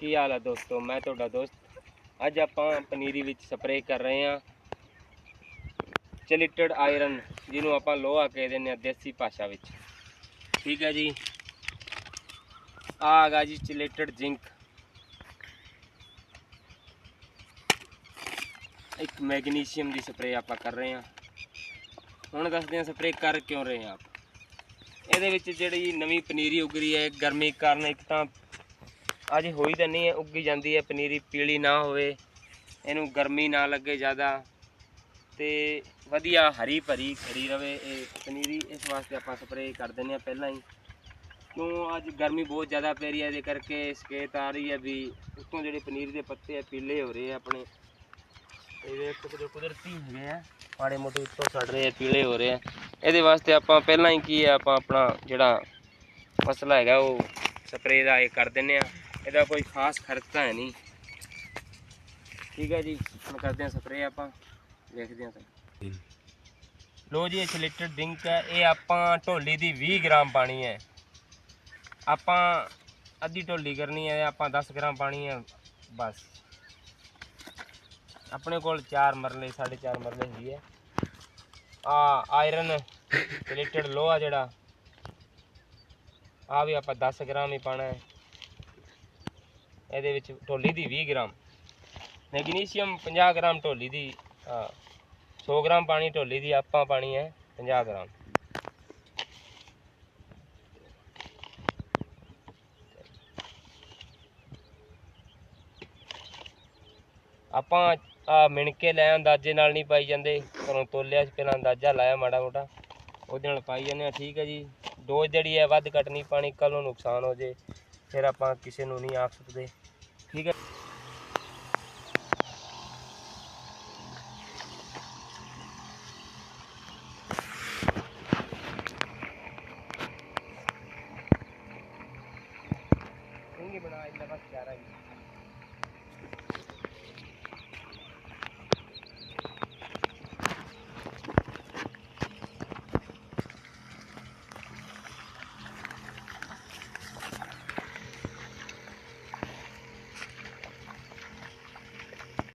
ਕੀ ਹਾਲ ਹੈ ਦੋਸਤੋ? ਮੈਂ ਤੁਹਾਡਾ ਦੋਸਤ। ਅੱਜ ਆਪਾਂ ਪਨੀਰੀ ਵਿੱਚ ਸਪਰੇਅ ਕਰ ਰਹੇ ਹਾਂ। ਚਲਿਟਡ ਆਇਰਨ, ਜਿਹਨੂੰ ਆਪਾਂ ਲੋਹਾ ਕਹਿ ਦਿੰਦੇ ਆ ਦੇਸੀ ਭਾਸ਼ਾ ਵਿੱਚ। ਠੀਕ ਹੈ ਜੀ। ਆ ਹੈਗਾ ਜੀ ਚਿਲੇਟਡ ਜ਼ਿੰਕ। ਇੱਕ ਮੈਗਨੀਸ਼ੀਅਮ ਦੀ ਸਪਰੇਅ ਆਪਾਂ ਕਰ ਰਹੇ ਹਾਂ। ਹੁਣ ਦੱਸਦੇ ਹਾਂ ਸਪਰੇਅ ਕਰ ਕਿਉਂ ਰਹੇ ਹਾਂ ਆਪ। ਇਹਦੇ ਵਿੱਚ ਜਿਹੜੀ ਨਵੀਂ ਪਨੀਰੀ ਉੱਗ ਰਹੀ ਹੈ, ਗਰਮੀ ਕਾਰਨ ਇੱਕ ਤਾਂ ਅਜੇ ਹੋਈ ਤਾਂ ਨਹੀਂ ਹੈ, ਉੱਗੀ ਜਾਂਦੀ ਹੈ, ਪਨੀਰੀ ਪੀਲੀ ਨਾ ਹੋਵੇ, ਇਹਨੂੰ ਗਰਮੀ ਨਾ ਲੱਗੇ ਜ਼ਿਆਦਾ। ਤੇ ਵਧੀਆ ਹਰੀ ਭਰੀ ਖੜੀ ਰਵੇ ਇਹ ਪਨੀਰੀ ਇਸ ਵਾਸਤੇ ਆਪਾਂ ਸਪਰੇਅ ਕਰ ਦਿੰਦੇ ਹਾਂ ਪਹਿਲਾਂ ਹੀ। ਕਿਉਂ ਅੱਜ ਗਰਮੀ ਬਹੁਤ ਜ਼ਿਆਦਾ ਪੈ ਰਹੀ ਹੈ, ਇਹਦੇ ਕਰਕੇ ਸਕੇਤ ਆ ਰਹੀ ਹੈ ਵੀ ਉੱਤੋਂ ਜਿਹੜੇ ਪਨੀਰ ਦੇ ਪੱਤੇ ਆ, ਪੀਲੇ ਹੋ ਰਹੇ ਆ ਆਪਣੇ। ਇਹ ਵੇਖ ਸਕਦੇ ਕੁਦਰਤੀ ਹੈਗੇ ਆ, ਮਾੜੇ ਮੋਟੇ ਉੱਤੋਂ ਸੜ ਰਹੇ ਆ, ਪੀਲੇ ਹੋ ਰਹੇ ਆ। ਇਹਦੇ ਵਾਸਤੇ ਆਪਾਂ ਪਹਿਲਾਂ ਹੀ ਕੀ ਹੈ ਆਪਾਂ ਆਪਣਾ ਜਿਹੜਾ ਮਸਲਾ ਹੈਗਾ, ਉਹ ਸਪਰੇਅ ਦਾ ਇਹ ਕਰ ਦਿੰਨੇ ਆ ਇਹਦਾ ਕੋਈ ਖਾਸ ਖਰਚਾ ਹੈ ਨਹੀਂ। ਠੀਕ ਹੈ ਜੀ ਹੁਣ ਕਰਦੇ ਆ ਸਪਰੇਅ ਆਪਾਂ ਦੇਖਦੇ ਆ ਤਾਂ ਲੋ ਜੀ ਇਹ ਸਿਲੈਕਟਡ ਡਰਿੰਕ ਹੈ। ਇਹ ਆਪਾਂ ਢੋਲੀ ਦੀ 20 ਗ੍ਰਾਮ ਪਾਣੀ ਹੈ। ਆਪਾਂ ਅੱਧੀ ਢੋਲੀ ਕਰਨੀ ਹੈ ਆਪਾਂ 10 ਗ੍ਰਾਮ ਪਾਣੀ ਹੈ ਬਸ। ਆਪਣੇ ਕੋਲ 4 ਮਰਲੇ 4.5 ਮਰਲੇ ਹੈਗੀ ਹੈ। ਆ ਆਇਰਨ ਸਿਲੈਕਟਡ ਲੋਹਾ ਜਿਹੜਾ ਆ ਵੀ ਆਪਾਂ 10 ਗ੍ਰਾਮ ਹੀ ਪਾਣਾ ਹੈ। ਇਹਦੇ ਵਿੱਚ ਢੋਲੀ ਦੀ 20 ਗ੍ਰਾਮ, ਮੈਗਨੀਸ਼ੀਅਮ 50 ਗ੍ਰਾਮ ਢੋਲੀ ਦੀ, ਹਾਂ 100 ਗ੍ਰਾਮ ਪਾਣੀ ਢੋਲੀ ਦੀ ਆਪਾਂ ਪਾਣੀ ਹੈ 50 ਗ੍ਰਾਮ। ਆਪਾਂ ਆ ਮਿਣ ਕੇ ਲੈ ਅੰਦਾਜ਼ੇ ਨਾਲ ਨਹੀਂ ਪਾਈ ਜਾਂਦੇ, ਘਰੋਂ ਤੋਲਿਆ ਸੀ, ਪਹਿਲਾਂ ਅੰਦਾਜ਼ਾ ਲਾਇਆ ਮਾੜਾ ਮੋਟਾ। ਉਹਦੇ ਨਾਲ ਪਾਈ ਜਾਂਦੇ ਆ ਠੀਕ ਹੈ ਜੀ। ਡੋਜ਼ ਜਿਹੜੀ ਹੈ, ਵੱਧ ਘੱਟ ਨਹੀਂ ਪਾਣੀ ਕੱਲ ਨੂੰ ਨੁਕਸਾਨ ਹੋ ਜੇ। ਫਿਰ ਆਪਾਂ ਕਿਸੇ ਨੂੰ ਨਹੀਂ ਆਖ ਸਕਦੇ। ਠੀਕ ਹੈ। ਇੰਗੀ ਬਸ ਚਾਰਾ ਹੀ।